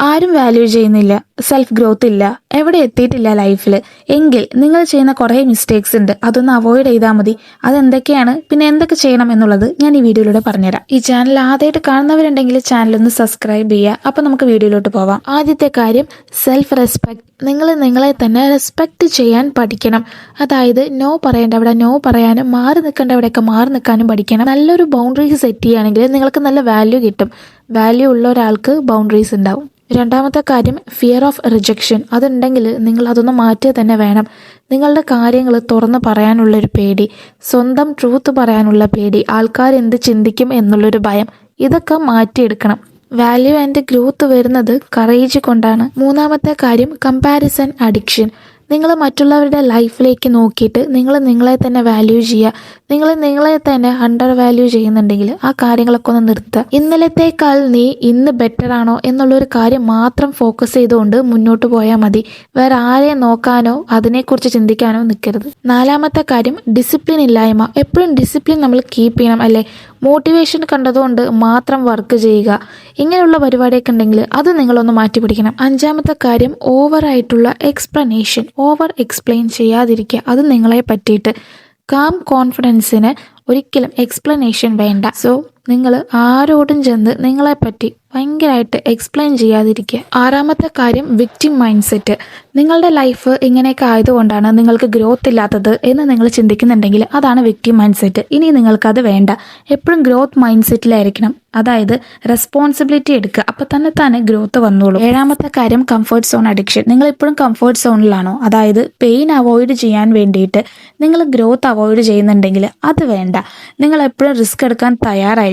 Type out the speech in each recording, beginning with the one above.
ആരും വാല്യൂ ചെയ്യുന്നില്ല. Self growth ഇല്ല. എവിടെ എത്തിയിട്ടില്ല ലൈഫിൽ എങ്കിൽ നിങ്ങൾ ചെയ്യുന്ന കുറേ മിസ്റ്റേക്സ് ഉണ്ട്. അതൊന്ന് അവോയ്ഡ് ചെയ്താൽ മതി. അതെന്തൊക്കെയാണ്? പിന്നെ എന്തൊക്കെ ചെയ്യണം എന്നുള്ളത് ഞാൻ ഈ വീഡിയോയിലൂടെ പറഞ്ഞുതരാം. ഈ ചാനൽ ആദ്യമായിട്ട് കാണുന്നവരുണ്ടെങ്കിൽ ചാനൽ ഒന്ന് സബ്സ്ക്രൈബ് ചെയ്യുക. അപ്പോൾ നമുക്ക് വീഡിയോയിലോട്ട് പോവാം. ആദ്യത്തെ കാര്യം സെൽഫ് റെസ്പെക്ട് നിങ്ങൾ നിങ്ങളെ തന്നെ റെസ്പെക്ട് ചെയ്യാൻ പഠിക്കണം. അതായത് നോ പറയേണ്ട അവിടെ നോ പറയാനും മാറി നിൽക്കേണ്ട അവിടെയൊക്കെ മാറി നിൽക്കാനും പഠിക്കണം. നല്ലൊരു ബൗണ്ടറീസ് സെറ്റ് ചെയ്യുകയാണെങ്കിൽ നിങ്ങൾക്ക് നല്ല വാല്യൂ കിട്ടും. വാല്യൂ ഉള്ള ഒരാൾക്ക് ബൗണ്ടറീസ് ഉണ്ടാവും. രണ്ടാമത്തെ കാര്യം ഫിയർ ഓഫ് റിജക്ഷൻ അതുണ്ടെങ്കിൽ നിങ്ങൾ അതൊന്ന് മാറ്റുക തന്നെ വേണം. നിങ്ങളുടെ കാര്യങ്ങൾ തുറന്ന് പറയാനുള്ളൊരു പേടി സ്വന്തം ട്രൂത്ത് പറയാനുള്ള പേടി ആൾക്കാർ എന്ത് ചിന്തിക്കും എന്നുള്ളൊരു ഭയം. ഇതൊക്കെ മാറ്റിയെടുക്കണം. വാല്യൂ ആൻഡ് ഗ്രോത്ത് വരുന്നത് കറേജ് കൊണ്ടാണ്. മൂന്നാമത്തെ കാര്യം കമ്പാരിസൺ അഡിക്ഷൻ നിങ്ങൾ മറ്റുള്ളവരുടെ ലൈഫിലേക്ക് നോക്കിയിട്ട് നിങ്ങൾ നിങ്ങളെ തന്നെ വാല്യൂ ചെയ്യുക. നിങ്ങൾ നിങ്ങളെ തന്നെ അണ്ടർ വാല്യൂ ചെയ്യുന്നുണ്ടെങ്കിൽ ആ കാര്യങ്ങളൊക്കെ ഒന്ന് നിർത്തുക. ഇന്നലത്തേക്കാൾ നീ ഇന്ന് ബെറ്റർ ആണോ എന്നുള്ളൊരു കാര്യം മാത്രം ഫോക്കസ് ചെയ്തുകൊണ്ട് മുന്നോട്ട് പോയാൽ മതി. വേറെ ആരെ നോക്കാനോ അതിനെക്കുറിച്ച് ചിന്തിക്കാനോ നിൽക്കരുത്. നാലാമത്തെ കാര്യം ഡിസിപ്ലിൻ ഇല്ലായ്മ. എപ്പോഴും ഡിസിപ്ലിൻ നമ്മൾ കീപ്പ് ചെയ്യണം അല്ലേ? മോട്ടിവേഷൻ കണ്ടതുകൊണ്ട് മാത്രം വർക്ക് ചെയ്യുക. ഇങ്ങനെയുള്ള പരിപാടിയൊക്കെ ഉണ്ടെങ്കിൽ അത് നിങ്ങളൊന്ന് മാറ്റി പിടിക്കണം. അഞ്ചാമത്തെ കാര്യം ഓവറായിട്ടുള്ള എക്സ്പ്ലനേഷൻ ഓവർ എക്സ്പ്ലെയിൻ ചെയ്യാതിരിക്കുക. അത് നിങ്ങളെ പറ്റിയിട്ട്. കാം കോൺഫിഡൻസിന് ഒരിക്കലും എക്സ്പ്ലനേഷൻ വേണ്ട. സോ നിങ്ങൾ ആരോടും ചെന്ന് നിങ്ങളെപ്പറ്റി ഭയങ്കരമായിട്ട് എക്സ്പ്ലെയിൻ ചെയ്യാതിരിക്കുക. ആറാമത്തെ കാര്യം വിക്റ്റിം മൈൻഡ് സെറ്റ് നിങ്ങളുടെ ലൈഫ് ഇങ്ങനെയൊക്കെ ആയതുകൊണ്ടാണ് നിങ്ങൾക്ക് ഗ്രോത്ത് ഇല്ലാത്തത് എന്ന് നിങ്ങൾ ചിന്തിക്കുന്നുണ്ടെങ്കിൽ അതാണ് വിക്റ്റിം മൈൻഡ് സെറ്റ് ഇനി നിങ്ങൾക്കത് വേണ്ട. എപ്പോഴും ഗ്രോത്ത് മൈൻഡ് സെറ്റിലായിരിക്കണം അതായത് റെസ്പോൺസിബിലിറ്റി എടുക്കുക. അപ്പോൾ തന്നെ തന്നെ ഗ്രോത്ത് വന്നോളൂ. ഏഴാമത്തെ കാര്യം കംഫർട്ട് സോൺ അഡിക്ഷൻ നിങ്ങൾ ഇപ്പോഴും കംഫർട്ട് സോണിലാണോ അതായത് പെയിൻ അവോയ്ഡ് ചെയ്യാൻ വേണ്ടിയിട്ട് നിങ്ങൾ ഗ്രോത്ത് അവോയ്ഡ് ചെയ്യുന്നുണ്ടെങ്കിൽ അത് വേണ്ട. നിങ്ങൾ എപ്പോഴും റിസ്ക് എടുക്കാൻ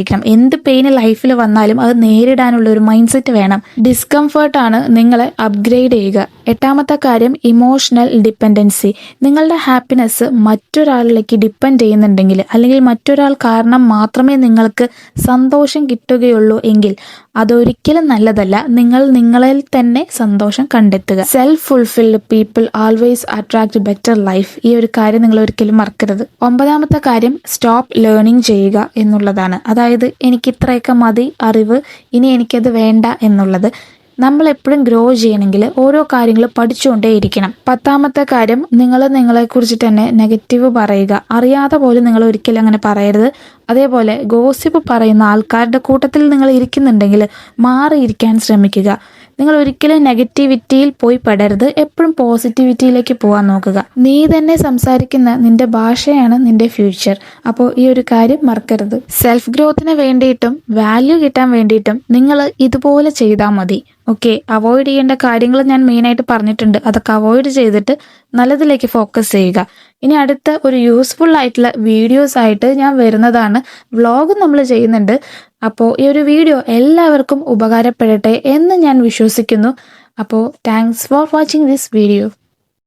തയ്യാറായിരിക്കണം എന്ത് പെയിൻ ലൈഫിൽ വന്നാലും അത് നേരിടാനുള്ള ഒരു മൈൻഡ് സെറ്റ് വേണം ഡിസ്കംഫേർട്ടാണ് നിങ്ങളെ അപ്ഗ്രേഡ് ചെയ്യുക. എട്ടാമത്തെ കാര്യം ഇമോഷണൽ ഡിപ്പെൻഡൻസി നിങ്ങളുടെ ഹാപ്പിനെസ് മറ്റൊരാളിലേക്ക് ഡിപ്പെൻഡ് ചെയ്യുന്നുണ്ടെങ്കിൽ അല്ലെങ്കിൽ മറ്റൊരാൾ കാരണം മാത്രമേ നിങ്ങൾക്ക് സന്തോഷം കിട്ടുകയുള്ളൂ എങ്കിൽ അതൊരിക്കലും നല്ലതല്ല. നിങ്ങൾ നിങ്ങളിൽ തന്നെ സന്തോഷം കണ്ടെത്തുക. Self fulfilled people always attract better life ഈ ഒരു കാര്യം നിങ്ങൾ ഒരിക്കലും മറക്കരുത്. ഒമ്പതാമത്തെ കാര്യം സ്റ്റോപ്പ് ലേണിംഗ് ചെയ്യുക എന്നുള്ളതാണ്. അതായത് എനിക്ക് ഇത്രയൊക്കെ മതി അറിവ് ഇനി എനിക്കത് വേണ്ട എന്നുള്ളത്. നമ്മൾ എപ്പോഴും ഗ്രോ ചെയ്യണമെങ്കിൽ ഓരോ കാര്യങ്ങൾ പഠിച്ചുകൊണ്ടേ ഇരിക്കണം. പത്താമത്തെ കാര്യം നിങ്ങൾ നിങ്ങളെക്കുറിച്ച് തന്നെ നെഗറ്റീവ് പറയുക. അറിയാതെ പോലും നിങ്ങൾ ഒരിക്കലും അങ്ങനെ പറയരുത്. അതേപോലെ ഗോസിപ്പ് പറയുന്ന ആൾക്കാരുടെ കൂട്ടത്തിൽ നിങ്ങൾ ഇരിക്കുന്നുണ്ടെങ്കിൽ മാറിയിരിക്കാൻ ശ്രമിക്കുക. നിങ്ങൾ ഒരിക്കലും നെഗറ്റിവിറ്റിയിൽ പോയി പെടരുത്. എപ്പോഴും പോസിറ്റിവിറ്റിയിലേക്ക് പോകാൻ നോക്കുക. നീ തന്നെ സംസാരിക്കുന്ന നിന്റെ ഭാഷയാണ് നിന്റെ ഫ്യൂച്ചർ. അപ്പോൾ ഈ ഒരു കാര്യം മറക്കരുത്. സെൽഫ് ഗ്രോത്തിന് വേണ്ടിയിട്ടും വാല്യൂ കിട്ടാൻ വേണ്ടിയിട്ടും നിങ്ങൾ ഇതുപോലെ ചെയ്താൽ മതി. ഓക്കെ? അവോയ്ഡ് ചെയ്യേണ്ട കാര്യങ്ങൾ ഞാൻ മെയിനായിട്ട് പറഞ്ഞിട്ടുണ്ട്. അതൊക്കെ അവോയ്ഡ് ചെയ്തിട്ട് നല്ലതിലേക്ക് ഫോക്കസ് ചെയ്യുക. ഇനി അടുത്ത ഒരു യൂസ്ഫുൾ ആയിട്ടുള്ള വീഡിയോസ് ആയിട്ട് ഞാൻ വരുന്നതാണ്. വ്ളോഗ് നമ്മൾ ചെയ്യുന്നുണ്ട്. അപ്പോൾ ഈ ഒരു വീഡിയോ എല്ലാവർക്കും ഉപകാരപ്പെടട്ടെ എന്ന് ഞാൻ വിശ്വസിക്കുന്നു. അപ്പോൾ thanks for watching this video